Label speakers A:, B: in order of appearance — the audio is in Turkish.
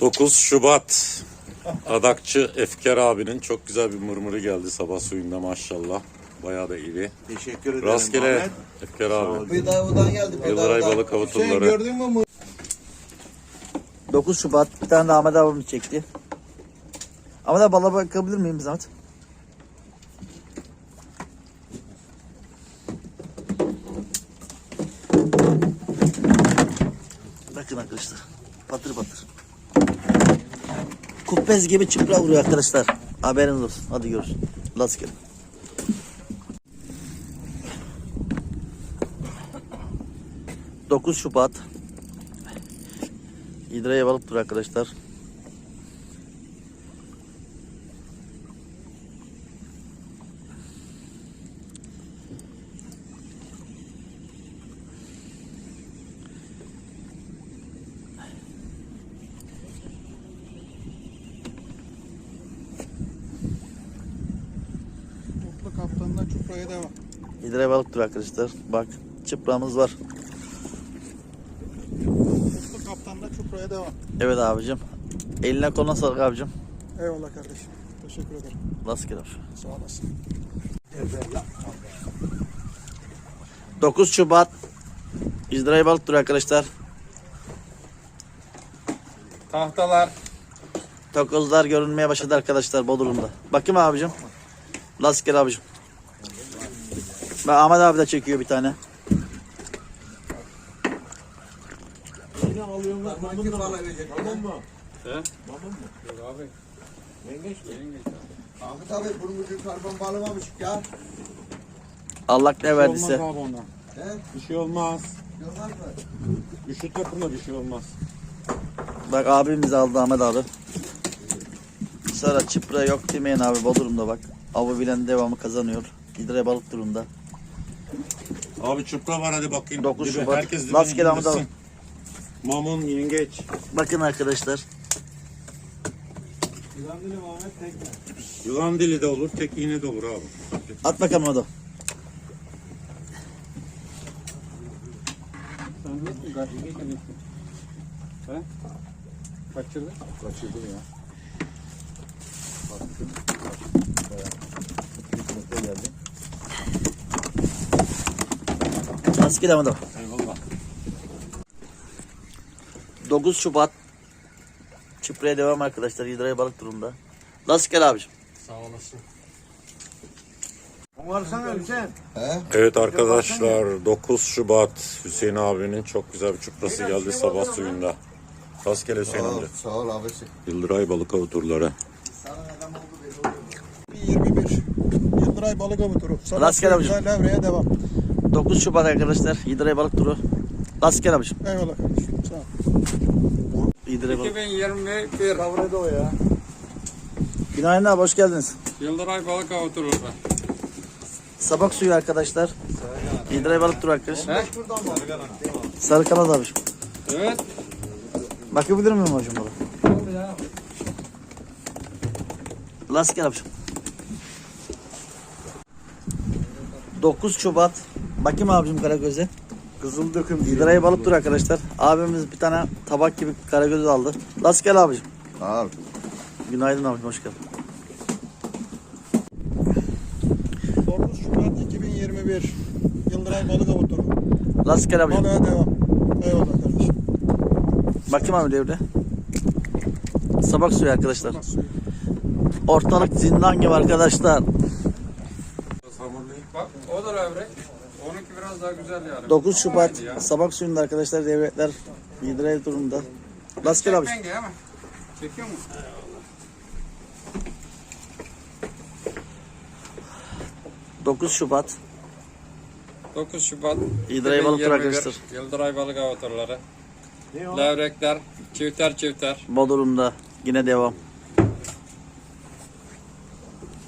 A: 9 Şubat. Adakçı Efker abinin çok güzel bir mırmırı geldi sabah suyunda maşallah. Bayağı da iri.
B: Teşekkür ederim.
A: Rastgele
B: Ahmet.
A: Efker abi.
C: Bedavadan geldi
A: Yıldıray
C: bedavadan.
A: balık
B: Şey
A: avutulları.
B: gördün mü bu?
C: 9 Şubat bir tane de Ahmet abim çekti. Ahmet abi balığa bakabilir miyim zahmet? Bakın arkadaşlar. Patır patır. Kuppez gibi çıpra vuruyor arkadaşlar. Haberiniz olsun. Hadi görüşürüz. Let's get. ...9 Şubat... İdraya balık tur arkadaşlar.
B: Çupraya devam.
C: İdraya balık tur arkadaşlar. Bak çıpramız var.
B: Mutlu kaptanla çupraya devam.
C: Evet abicim. Eline koluna sağlık abicim.
B: Eyvallah kardeşim. Teşekkür ederim.
C: Nasıl gider?
B: Sağ olasın.
C: 9 Şubat İzrail balık turu arkadaşlar.
D: Tahtalar.
C: Takozlar görünmeye başladı arkadaşlar Bodrum'da. Bakayım abicim. Lastik abicim. Bak Ahmet abi de çekiyor bir tane.
E: Ahmet abi bunu bugün karbon bağlamamışık ya.
C: Allah ne
D: Olmaz
C: verdiyse.
D: abi ondan.
E: He?
D: Bir şey olmaz.
E: Görmez mi?
D: Üşüt yapında bir şey olmaz.
C: Bak abimiz aldı Ahmet abi. Sonra çıpra yok demeyin abi Bodrum'da bak. Avı bilen devamı kazanıyor. İdre balık turunda.
A: Abi çıpra var hadi bakayım.
C: 9
A: Dibe-
C: Şubat.
A: Herkes
C: Ahmet
A: indirsin.
C: abi.
A: Mamun, yengeç.
C: Bakın arkadaşlar.
A: Yılan dili de olur, tek iğne de olur abi.
C: At bakalım.
D: Sen nasıl kaçırdın? He? Kaçırdın?
B: Kaçırdım ya.
C: Gidelim Ahmet abi?
A: Eyvallah.
C: 9 Şubat Çıpra'ya devam arkadaşlar. İdraya balık turunda. Nasıl gel abicim?
B: Varsana Hüseyin.
E: He?
A: Evet arkadaşlar 9 Şubat Hüseyin abinin çok güzel bir çuprası geldi sabah suyunda. Rastgele Hüseyin
E: Sağ
A: amca.
E: sağ ol abisi.
A: Yıldıray balık avuturları.
B: 21. Yıldıray balık avı turu. Sabah
C: Rastgele
B: suyunda Levreye devam.
C: 9 Şubat arkadaşlar. İdraya balık turu. Nasıl gel abicim?
B: Eyvallah kardeşim. Sağ ol.
C: İdraya balık.
D: 2021
B: Kavrede o ya.
C: Günaydın abi hoş geldiniz.
D: Yıldıray Balık Avutulları.
C: Sabak suyu arkadaşlar. İdraya balık turu arkadaşlar. Sarı kanat abicim.
D: Evet.
C: Bakabilir miyim hocam? Lastik gel abicim. 9 Şubat. Bakayım abicim Karagöz'e.
B: Kızıl döküm.
C: İdraya balık turu arkadaşlar. Abimiz bir tane tabak gibi Karagöz aldı. Lastik gel abicim.
E: Ol.
C: Günaydın abicim hoş geldin.
B: 9 Şubat 2021. Yıldıray balık avı turu.
C: Lastik gel abicim.
B: Balığa devam. Eyvallah kardeşim.
C: Bakayım abi devre. Sabak suyu arkadaşlar.
B: Bak suyu.
C: Ortalık zindan gibi arkadaşlar.
D: O da levrek. Onunki biraz daha güzel yani.
C: 9 Şubat
D: ya.
C: sabak suyunda arkadaşlar devletler İdray durumda. Lastik abi.
D: Çekiyor mu?
C: 9 Şubat
D: 9 Şubat
C: İdray Balık
D: 2021,
C: arkadaşlar.
D: Yıldıray Balık Avutulları. Levrekler, çifter çifter.
C: Bodrum'da yine devam.